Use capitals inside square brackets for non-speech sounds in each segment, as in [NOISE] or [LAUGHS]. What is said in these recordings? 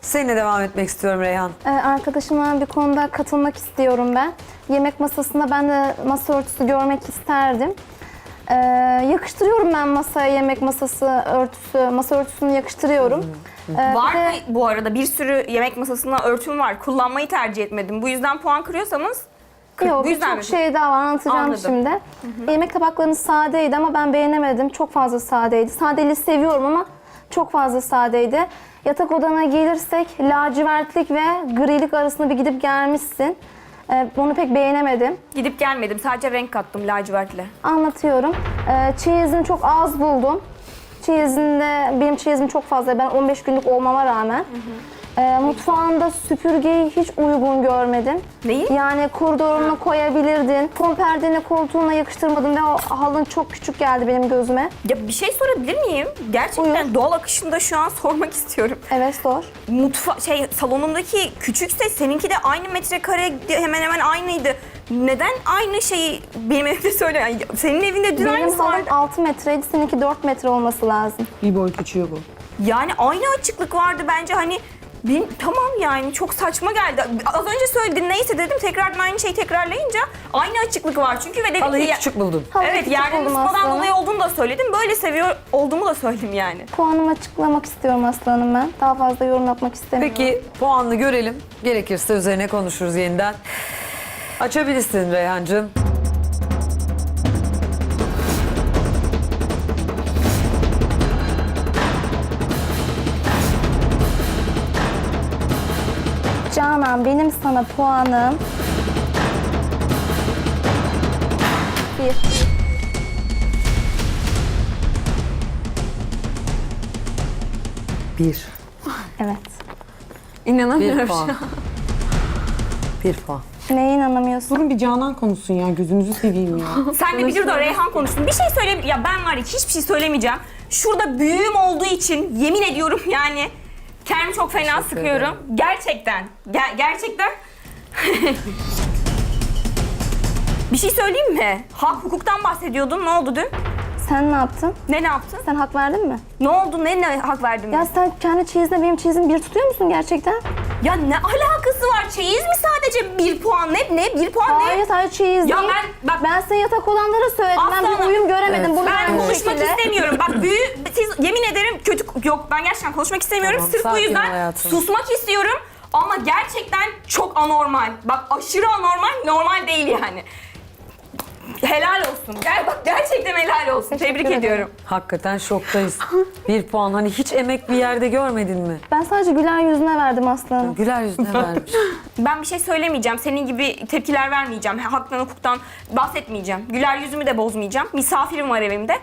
Seninle devam etmek istiyorum Reyhan. Ee, arkadaşıma bir konuda katılmak istiyorum ben. Yemek masasında ben de masa örtüsü görmek isterdim. Ee, yakıştırıyorum ben masaya yemek masası örtüsü, masa örtüsünü yakıştırıyorum. Ee, bir Var de- mı bu arada bir sürü yemek masasında örtüm var. Kullanmayı tercih etmedim. Bu yüzden puan kırıyorsanız kır- Yok bu yüzden mi? birçok şey daha var anlatacağım Anladım. şimdi. Yemek tabaklarınız sadeydi ama ben beğenemedim. Çok fazla sadeydi. Sadeliği seviyorum ama çok fazla sadeydi. Yatak odana gelirsek lacivertlik ve grilik arasında bir gidip gelmişsin. Ee, bunu pek beğenemedim. Gidip gelmedim. Sadece renk kattım lacivertle. Anlatıyorum. Ee, çeyizini çok az buldum. Çeyizinde benim çeyizim çok fazla. Ben 15 günlük olmama rağmen. Ee, mutfağında süpürgeyi hiç uygun görmedim. Neyi? Yani koridoruna koyabilirdin. Fon perdeni koltuğuna yakıştırmadım ve o halın çok küçük geldi benim gözüme. Ya bir şey sorabilir miyim? Gerçekten Buyur. doğal akışında şu an [LAUGHS] sormak istiyorum. Evet sor. Mutfa şey salonumdaki küçükse seninki de aynı metrekare hemen hemen aynıydı. Neden aynı şeyi benim evde söyle? Yani senin evinde dün Benim aynısı halım vardı. 6 metreydi, seninki 4 metre olması lazım. Bir boy küçüğü bu. Yani aynı açıklık vardı bence hani benim, tamam yani çok saçma geldi. Az önce söyledin neyse dedim tekrardan aynı şeyi tekrarlayınca aynı açıklık var çünkü ve dedim ki Halıyı ya- küçük buldun. Halıyı Evet küçük yerden buldum ıspadan dolayı olduğunu da söyledim. Böyle seviyor olduğumu da söyledim yani. Puanımı açıklamak istiyorum aslanım ben. Daha fazla yorum yapmak istemiyorum. Peki puanını görelim. Gerekirse üzerine konuşuruz yeniden. Açabilirsin Reyhancığım. Canan benim sana puanım... Bir. Bir. Evet. İnanamıyorum puan. Bir puan. Neye inanamıyorsun? Durun bir Canan konuşsun ya gözünüzü seveyim ya. [LAUGHS] Sen de bir dur da Reyhan konuşsun. Bir şey söyle ya ben var ya hiçbir şey söylemeyeceğim. Şurada büyüğüm olduğu için yemin ediyorum yani kendimi çok fena Teşekkür sıkıyorum. ederim. Gerçekten. Ger- gerçekten. bir şey söyleyeyim mi? Hak hukuktan bahsediyordun. Ne oldu dün? Sen ne yaptın? Ne ne yaptın? Sen hak verdin mi? Ne oldu? Ne ne hak verdin? Ya sen kendi çeyizine benim çeyizim bir tutuyor musun gerçekten? Ya ne alakası var? Çeyiz mi sadece bir puan? Ne? Ne? Bir puan ne? Hayır sadece çeyiz Ya değil. ben- bak- ben size yatak olanlara söyledim. ben Aslanım. bir uyum göremedim. Evet. Bunu Ben aynı konuşmak şekilde. istemiyorum. Bak büyü, siz yemin ederim kötü yok ben gerçekten konuşmak istemiyorum. Tamam, Sırf bu sakin ol yüzden hayatım. susmak istiyorum. Ama gerçekten çok anormal. Bak aşırı anormal, normal değil yani. Helal olsun. Gel bak gerçekten helal olsun. Teşekkür Tebrik ederim. ediyorum. Hakikaten şoktayız. bir puan. Hani hiç emek bir yerde görmedin mi? Ben sadece gülen yüzüne verdim aslanım. Güler yüzüne [LAUGHS] vermiş. Ben bir şey söylemeyeceğim. Senin gibi tepkiler vermeyeceğim. Haktan hukuktan bahsetmeyeceğim. Güler yüzümü de bozmayacağım. Misafirim var evimde.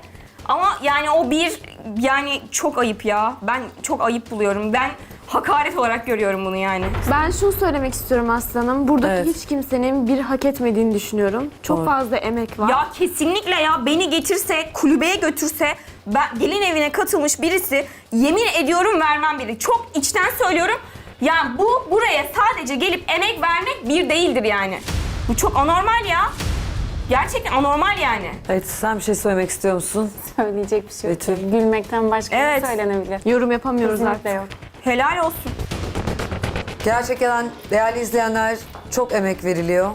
Ama yani o bir yani çok ayıp ya. Ben çok ayıp buluyorum. Ben hakaret olarak görüyorum bunu yani. Ben şunu söylemek istiyorum aslanım. Buradaki Evet. hiç kimsenin bir hak etmediğini düşünüyorum. Çok Doğru. fazla emek var. Ya kesinlikle ya beni getirse, kulübeye götürse, ben gelin evine katılmış birisi yemin ediyorum vermem biri. Çok içten söylüyorum. Yani bu buraya sadece gelip emek vermek bir değildir yani. Bu çok anormal ya. Gerçekten anormal yani. evet sen bir şey söylemek istiyor musun? Söyleyecek bir şey yok. Betül. Gülmekten başka Evet. ne söylenebilir? Yorum yapamıyoruz Kesinlikle artık. yok. Helal olsun. Gerçekten değerli izleyenler çok emek veriliyor.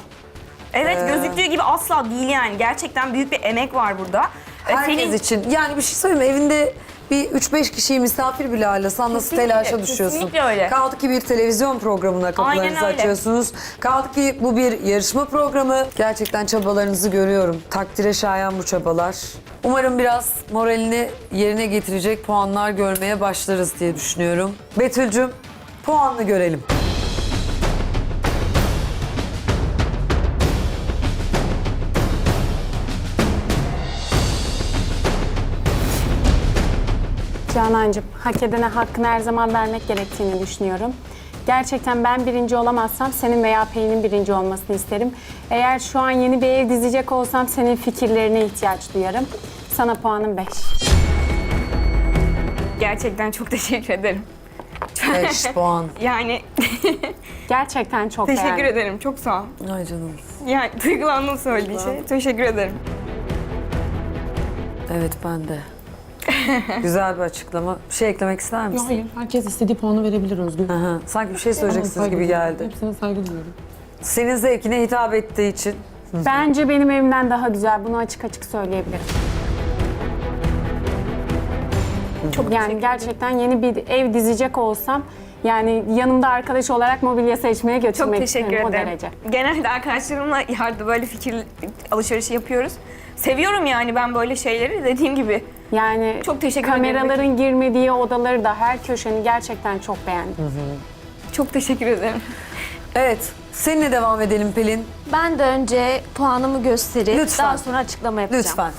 Evet Ee, gözüktüğü gibi asla değil yani. Gerçekten büyük bir emek var burada. Ee, Herkes senin- için. Yani bir şey söyleyeyim mi? Evinde bir 3-5 kişiyi misafir bile ağırlasan nasıl Kesinlikle, telaşa düşüyorsun. kesinlikle öyle. Kaldı ki bir televizyon programına kapılarınızı öyle. açıyorsunuz. Kaldı ki bu bir yarışma programı. Gerçekten çabalarınızı görüyorum. Takdire şayan bu çabalar. Umarım biraz moralini yerine getirecek puanlar görmeye başlarız diye düşünüyorum. Betül'cüm puanını görelim. Canancığım, hak edene hakkını her zaman vermek gerektiğini düşünüyorum. Gerçekten ben birinci olamazsam senin veya Pelin'in birinci olmasını isterim. Eğer şu an yeni bir ev dizecek olsam senin fikirlerine ihtiyaç duyarım. Sana puanım 5. [LAUGHS] [LAUGHS] [LAUGHS] Gerçekten çok teşekkür ederim. 5 puan. Yani Gerçekten çok teşekkür beğendim. ederim. Çok sağ ol. Ay canım. Yani duygulandım söylediği şey. Teşekkür ederim. Evet ben de. [LAUGHS] Güzel bir açıklama. Bir şey eklemek ister Yok misin? hayır. Herkes istediği puanı verebilir Özgür. Aha, Sanki bir şey söyleyeceksiniz Saygı gibi duyuyorum. geldi. Hepsine saygı duyuyorum. Senin zevkine hitap ettiği için. Bence benim evimden daha güzel. Bunu açık açık söyleyebilirim. Çok yani gerçekten yeni bir ev dizecek olsam yani yanımda arkadaş olarak mobilya seçmeye Çok götürmek teşekkür isterim o ederim. derece. Genelde arkadaşlarımla yardım böyle fikir alışverişi yapıyoruz. Seviyorum yani ben böyle şeyleri dediğim gibi. Yani Çok teşekkür ederim. kameraların girmediği odaları da her köşeni gerçekten çok beğendim. Çok teşekkür ederim. Evet, seninle devam edelim Pelin. Ben de önce puanımı gösterip Lütfen. daha sonra açıklama yapacağım. Lütfen.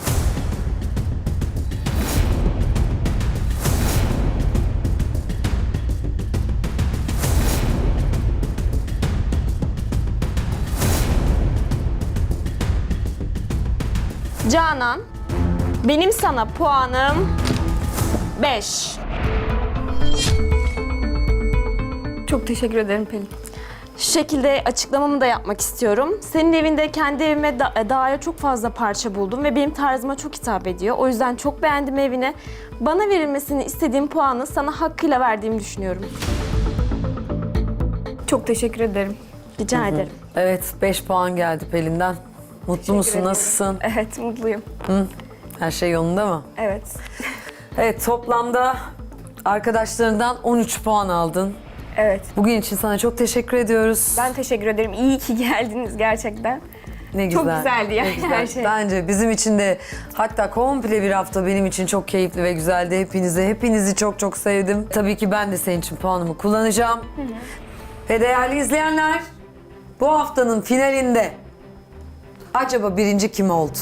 Canan, benim sana puanım 5. Çok teşekkür ederim Pelin. Şu şekilde açıklamamı da yapmak istiyorum. Senin evinde kendi evime da- dair çok fazla parça buldum ve benim tarzıma çok hitap ediyor. O yüzden çok beğendim evini. Bana verilmesini istediğim puanı sana hakkıyla verdiğimi düşünüyorum. Çok teşekkür ederim. Rica ederim. Evet, 5 puan geldi Pelin'den. Mutlu musun? ederim. Nasılsın? Evet mutluyum. Her şey yolunda mı? Evet. Evet, toplamda arkadaşlarından 13 puan aldın. Evet. Bugün için sana çok teşekkür ediyoruz. Ben teşekkür ederim. İyi ki geldiniz gerçekten. Ne Çok güzel. güzeldi yani Ne güzel. her şey. Bence bizim için de hatta komple bir hafta benim için çok keyifli ve güzeldi. Hepinize, hepinizi çok çok sevdim. Tabii ki ben de senin için puanımı kullanacağım. Ve değerli izleyenler, bu haftanın finalinde acaba birinci kim oldu?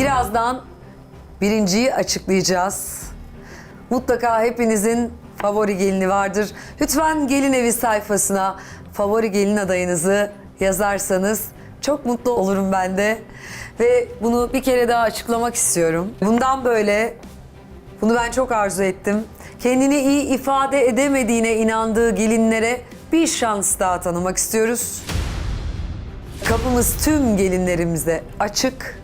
Birazdan birinciyi açıklayacağız. Mutlaka hepinizin favori gelini vardır. Lütfen gelin evi sayfasına favori gelin adayınızı yazarsanız çok mutlu olurum ben de. Ve bunu bir kere daha açıklamak istiyorum. Bundan böyle bunu ben çok arzu ettim. Kendini iyi ifade edemediğine inandığı gelinlere bir şans daha tanımak istiyoruz. Kapımız tüm gelinlerimize açık.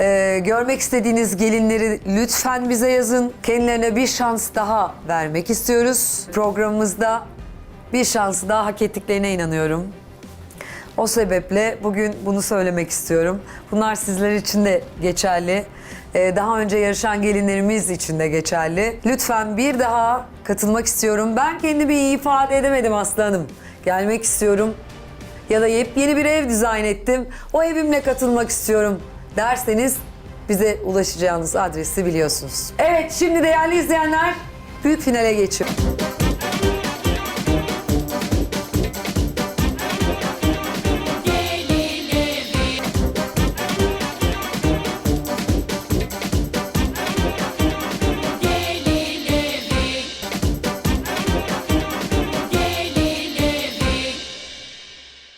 Ee, görmek istediğiniz gelinleri lütfen bize yazın. Kendilerine bir şans daha vermek istiyoruz. Programımızda bir şans daha hak ettiklerine inanıyorum. O sebeple bugün bunu söylemek istiyorum. Bunlar sizler için de geçerli. Ee, daha önce yarışan gelinlerimiz için de geçerli. Lütfen bir daha katılmak istiyorum. Ben kendimi iyi ifade edemedim Aslı Hanım. Gelmek istiyorum ya da yepyeni bir ev dizayn ettim. O evimle katılmak istiyorum derseniz bize ulaşacağınız adresi biliyorsunuz. Evet şimdi değerli izleyenler büyük finale geçiyor.